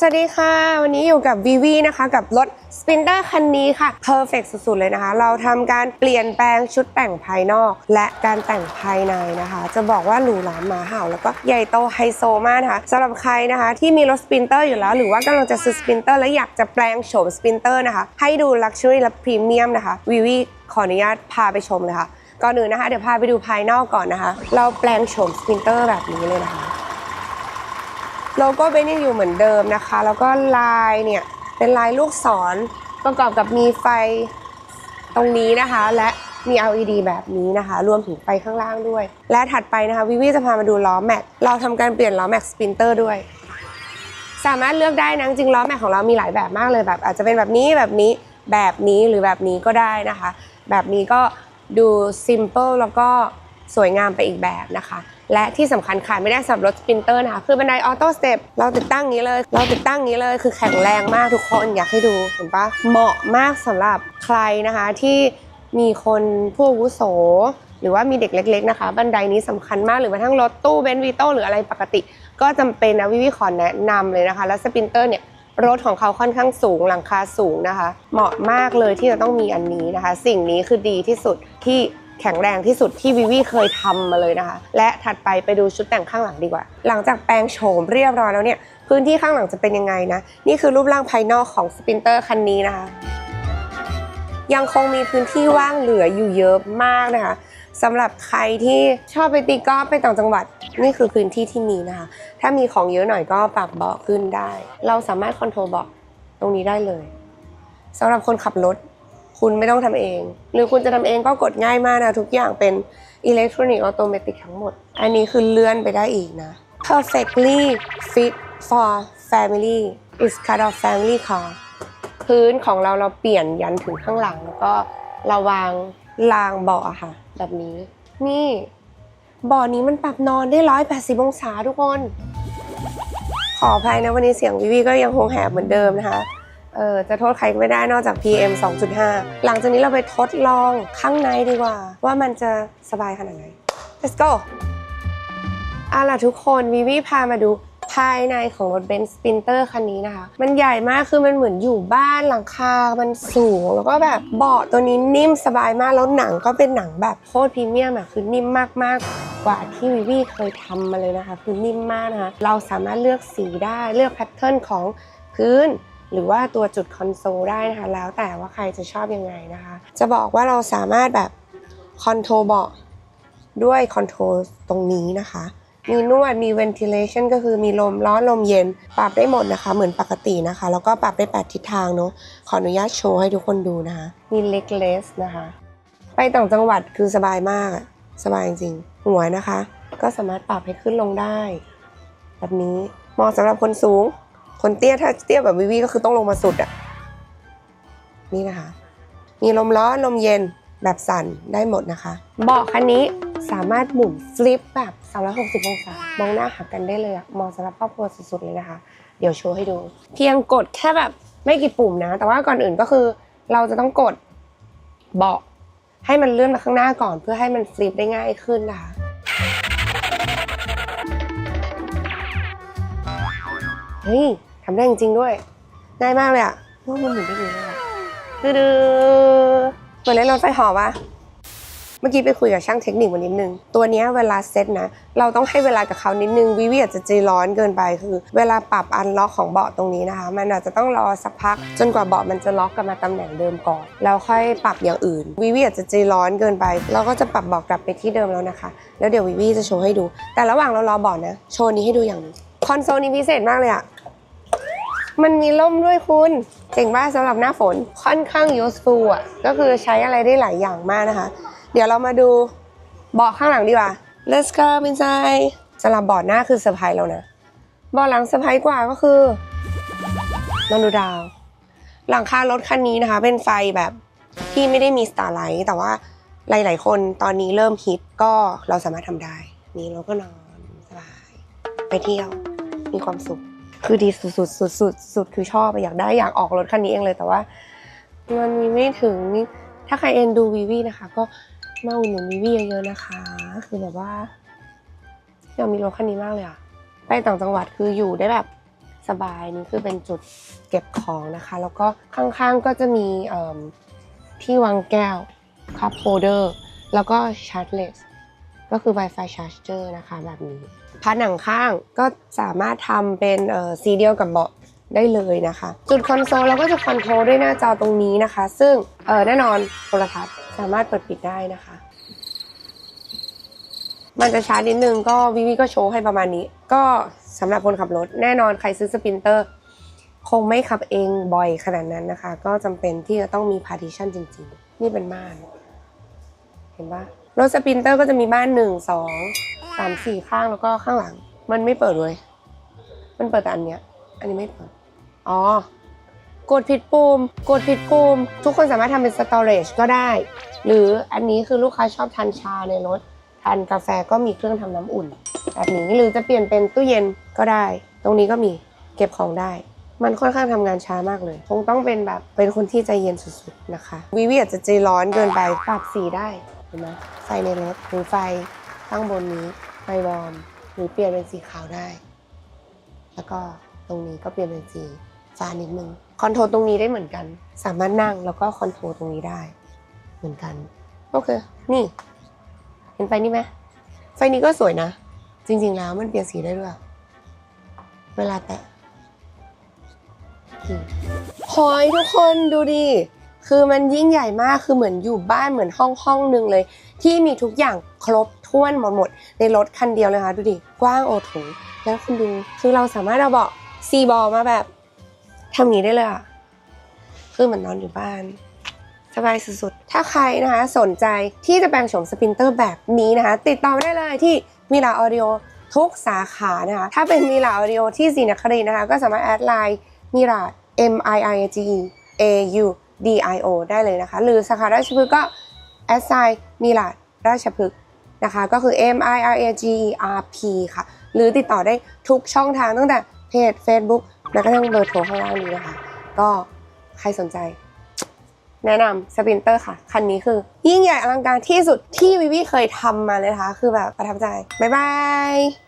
สวัสดีค่ะ วันนี้อยู่กับ VV นะคะ กับรถ Sprinter คันนี้ค่ะ Perfect สุดๆเลยนะคะ เราทำการเปลี่ยนแปลงชุดแต่งภายนอก และการแต่งภายในนะคะ จะบอกว่าหรูหราหมาเห่า แล้วก็ใหญ่โตไฮโซมากนะคะสำหรับใครนะคะที่มีรถ Sprinter อยู่แล้ว หรือว่ากำลังจะซื้อ Sprinter และอยากจะแปลงโฉม Sprinter นะคะ ให้ดู Luxury และ Premium นะคะ VV ขออนุญาตพาไปชมเลยค่ะ ก่อนอื่นนะคะ เดี๋ยวพาไปดูภายนอกก่อนนะคะ เราแปลงโฉม Sprinter แบบนี้เลยนะคะ โลโก้เบนยังอยู่เหมือนเดิมนะคะ แล้วก็ลายเนี่ยเป็นลายลูกศรประกอบกับมีไฟตรงนี้นะคะ และมี LED แบบนี้นะคะ รวมถึงไฟข้างล่างด้วย และถัดไปนะคะวิวีจะพามาดูล้อแม็กเราทำการเปลี่ยนล้อแม็กสปินเตอร์ด้วย สามารถเลือกได้นะจริงล้อแม็กของเรามีหลายแบบมากเลยแบบ อาจจะเป็นแบบนี้แบบนี้แบบนี้หรือแบบนี้ก็ได้นะคะ แบบนี้ก็ดู simple แล้วก็สวยงามไปอีกแบบนะคะ และที่สำคัญขาดไม่ได้สำหรับรถสปินเตอร์นะคะคือบันไดออโต้สเต็ปเราติดตั้งนี้เลย เราติดตั้งนี้เลยคือแข็งแรงมากทุกคนอยากให้ดูเห็นปะเหมาะมากสำหรับใครนะคะที่มีคนผู้อาวุโส หรือว่ามีเด็กเล็ก ๆ นะคะ บันไดนี้สำคัญมากหรือแม้กระทั่งรถตู้เบนซ์วีโต้หรืออะไรปกติ ก็จำเป็นนะวิวิขอแนะนำเลยนะคะ แล้วสปินเตอร์เนี่ยรถของเขาค่อนข้างสูงหลังคาสูงนะคะ เหมาะมากเลยที่จะต้องมีอันนี้นะคะ สิ่งนี้คือดีที่สุดที่ แข็งแรงที่สุดที่วิวีเคยทำมาเลยนะคะ และถัดไปไปดูชุดแต่งข้างหลังดีกว่า หลังจากแปลงโฉมเรียบร้อยแล้วเนี่ยพื้นที่ข้างหลังจะเป็นยังไงนะ นี่คือรูปร่างภายนอกของสปินเตอร์คันนี้นะคะ ยังคงมีพื้นที่ว่างเหลืออยู่เยอะมากนะคะสำหรับใครที่ชอบไปตีกอล์ฟไปต่างจังหวัด นี่คือพื้นที่ที่มีนะคะ ถ้ามีของเยอะหน่อยก็ปรับเบาะขึ้นได้ เราสามารถคอนโทรลเบาะตรงนี้ได้เลยสำหรับคนขับรถ คุณไม่ต้องทำเอง หรือคุณจะทำเองก็กดง่ายมากนะ ทุกอย่างเป็นอิเล็กทรอนิกส์ออโตเมติกทั้งหมด อันนี้คือเลื่อนไปได้อีกนะ perfectly fit for family is kind of family car พื้นของเราเราเปลี่ยนยันถึงข้างหลัง แล้วก็เราวางรางเบาะอะค่ะ แบบนี้ นี่เบาะนี้มันปรับนอนได้ร้อยแปดสิบองศาทุกคน ขออภัยนะวันนี้เสียงวิวีก็ยังคงแหบเหมือนเดิมนะคะ เออจะโทษใครก็ไม่ได้นอกจาก PM 2.5 หลังจากนี้เราไปทดลองข้างในดีกว่า ว่ามันจะสบายขนาดไหน let's go เอาล่ะทุกคนวิวีพามาดูภายในของรถเบนซ์สปินเตอร์คันนี้นะคะ มันใหญ่มากคือมันเหมือนอยู่บ้านหลังคา มันสูง แล้วก็แบบเบาะตัวนี้นิ่มสบายมาก แล้วหนังก็เป็นหนังแบบโคตรพรีเมียมอะคือนิ่มมากๆกว่าที่วิวีเคยทำมาเลยนะคะ คือนิ่มมากนะคะ เราสามารถเลือกสีได้เลือกแพทเทิร์นของพื้น หรือว่าตัวจุดคอนโซลได้นะคะ แล้วแต่ว่าใครจะชอบยังไงนะคะ จะบอกว่าเราสามารถแบบคอนโทรลเบาะด้วยคอนโทรลตรงนี้นะคะ มีนวดมี ventilation ก็คือมีลมร้อนลมเย็น ปรับได้หมดนะคะ เหมือนปกตินะคะ แล้วก็ปรับได้ 8 ทิศทางเนาะขออนุญาตโชว์ให้ทุกคนดูนะคะ มี legless นะคะ ไปต่างจังหวัดคือสบายมากสบายจริง หัวนะคะ ก็สามารถปรับให้ขึ้นลงได้ แบบนี้เหมาะสำหรับคนสูง คนเตี้ยถ้าเตี้ยแบบวิวีก็คือต้องลงมาสุดอะ นี่นะคะ มีลมร้อนลมเย็นแบบสั่นได้หมดนะคะ เบาะคันนี้สามารถหมุนฟลิปแบบ 360 องศามองหน้าหากันได้เลยอะมองสำหรับครอบครัวสุดๆเลยนะคะ เดี๋ยวโชว์ให้ดู เพียงกดแค่แบบไม่กี่ปุ่มนะ แต่ว่าก่อนอื่นก็คือ เราจะต้องกดเบาะให้มันเลื่อนมาข้างหน้าก่อน เพื่อให้มันฟลิปได้ง่ายขึ้นนะคะเฮ้ยำได้จริงๆด้วย ง่ายมากเลยอะว่ามันหมุนได้ดีเลยดื้อเหมือนเล่นรถไฟหอปะเมื่อกี้ไปคุยกับช่างเทคนิคมานิดนึง ตัวนี้เวลาเซตนะ เราต้องให้เวลากับเขานิดนึง วิวิอาจจะใจร้อนเกินไป คือ เวลาปรับอันล็อกของเบาะตรงนี้นะคะ มันอาจจะต้องรอสักพัก จนกว่าเบาะมันจะล็อกกลับมาตำแหน่งเดิมก่อน แล้วค่อยปรับอย่างอื่น วิวิอาจจะใจร้อนเกินไป เราก็จะปรับเบาะกลับไปที่เดิมแล้วนะคะ แล้วเดี๋ยววิวิจะโชว์ให้ดู แต่ระหว่างเรารอเบาะนะ โชว์นี้ให้ดูอย่างนึงคอนโซลนี้พิเศษมากเลยอะ มันมีร่มด้วยคุณเจ๋งมากสำหรับหน้าฝนค่อนข้าง useful อะก็คือใช้อะไรได้หลายอย่างมากนะคะ เดี๋ยวเรามาดูเบาะข้างหลังดีกว่า Let's go inside สำหรับเบาะหน้าคือเซอร์ไพรส์แล้วนะเบาะหลังเซอร์ไพรส์กว่าก็คือลองดูดาว หลังคารถคันนี้นะคะ เป็นไฟแบบที่ไม่ได้มีสตาร์ไลท์แต่ว่าหลาย ๆ คนตอนนี้เริ่มฮิตก็เราสามารถทำได้ นี่เราก็นอนสบาย ไปเที่ยวมีความสุข คือดีสุดสุดสุดสุดสุดคือชอบอยากได้อยากออกรถคันนี้เองเลยแต่ว่ามันมีไม่ถึงถ้าใครเอ็นดูวีวีนะคะ ก็มาอุดหนุนวีวีเยอะๆนะคะ คือแบบว่าอยากมีรถคันนี้มากเลยอะไปต่างจังหวัดคืออยู่ได้แบบสบายนี่คือเป็นจุดเก็บของนะคะ แล้วก็ข้างๆก็จะมีที่วางแก้วคัพโฮเดอร์แล้วก็ชาร์จเลส ก็คือ Wi-Fi Charger นะคะแบบนี้ผนังข้างก็สามารถทำเป็นเอ่อสีเดียวกับเบาะได้เลยนะคะ จุดคอนโซลเราก็จะคอนโทรลด้วยหน้าจอตรงนี้นะคะ ซึ่งแน่นอนโทรทัศน์สามารถเปิดปิดได้นะคะ มันจะช้านิดนึงก็วิวีก็โชว์ให้ประมาณนี้ ก็สำหรับคนขับรถ แน่นอนใครซื้อสปินเตอร์ คงไม่ขับเองบ่อยขนาดนั้นนะคะ ก็จำเป็นที่จะต้องมี partition จริงๆ นี่เป็นม่าน เห็นปะ รถสปรินเตอร์ก็จะมีบ้านหนึ่งสองสามสี่ข้างแล้วก็ข้างหลัง มันไม่เปิดเลยมันเปิดแต่อันเนี้ย อันนี้ไม่เปิด อ๋อ กดผิดปุ่มกดผิดปุ่มทุกคนสามารถทำเป็น storage ก็ได้ หรืออันนี้คือลูกค้าชอบทานชาในรถ ทานกาแฟก็มีเครื่องทำน้ำอุ่น แบบนี้หรือจะเปลี่ยนเป็นตู้เย็นก็ได้ ตรงนี้ก็มีเก็บของได้ มันค่อนข้างทำงานช้ามากเลย คงต้องเป็นแบบเป็นคนที่ใจเย็นสุดๆนะคะ วิวีอาจจะใจร้อนเกินไปปรับสีได้ เห็นไหมไฟในรถหรือไฟข้างบนนี้ไฟวอร์มหรือเปลี่ยนเป็นสีขาวได้ แล้วก็ตรงนี้ก็เปลี่ยนเป็นสีฟ้านิดนึงคอนโทรลตรงนี้ได้เหมือนกัน สามารถนั่งแล้วก็คอนโทรลตรงนี้ได้ เหมือนกันโอเคนี่ เห็นไฟนี่ไหมไฟนี้ก็สวยนะ จริง ๆ แล้วมันเปลี่ยนสีได้ด้วย เวลาแตะอืมหอยทุกคนดูดิ คือมันยิ่งใหญ่มากคือเหมือนอยู่บ้านเหมือนห้องห้องหนึ่งเลย ที่มีทุกอย่างครบถ้วนหมดหมด ในรถคันเดียวเลยค่ะดูดิกว้างโอโถงแล้วคุณดูคือเราสามารถเอาเบาะซีบอมาแบบทำอย่างนี้ได้เลยอะคือเหมือนนอนอยู่บ้านสบายสุดๆ ถ้าใครนะคะสนใจที่จะแปลงโฉมสปินเตอร์แบบนี้นะคะ ติดต่อได้เลยที่มิลาออดิโอทุกสาขานะคะ ถ้าเป็นมิลาออดิโอที่ศรีนครินทร์นะคะ ก็สามารถแอดไลน์มิรา M I I G E A U D I O ได้เลยนะคะ หรือสาขาราชพฤกษ์ก็แอดไซน์มิราราชพฤกษ์นะคะ ก็คือ M I R A G E R P ค่ะ หรือติดต่อได้ทุกช่องทางตั้งแต่เพจ Facebook แม้กระทั่งเบอร์โทรข้างล่างนี้นะคะ ก็ใครสนใจ แนะนำสปินเตอร์ค่ะ คันนี้คือ ยิ่งใหญ่อลังการที่สุดที่วิวีเคยทำมาเลยนะคะ คือแบบประทับใจ บ๊ายบาย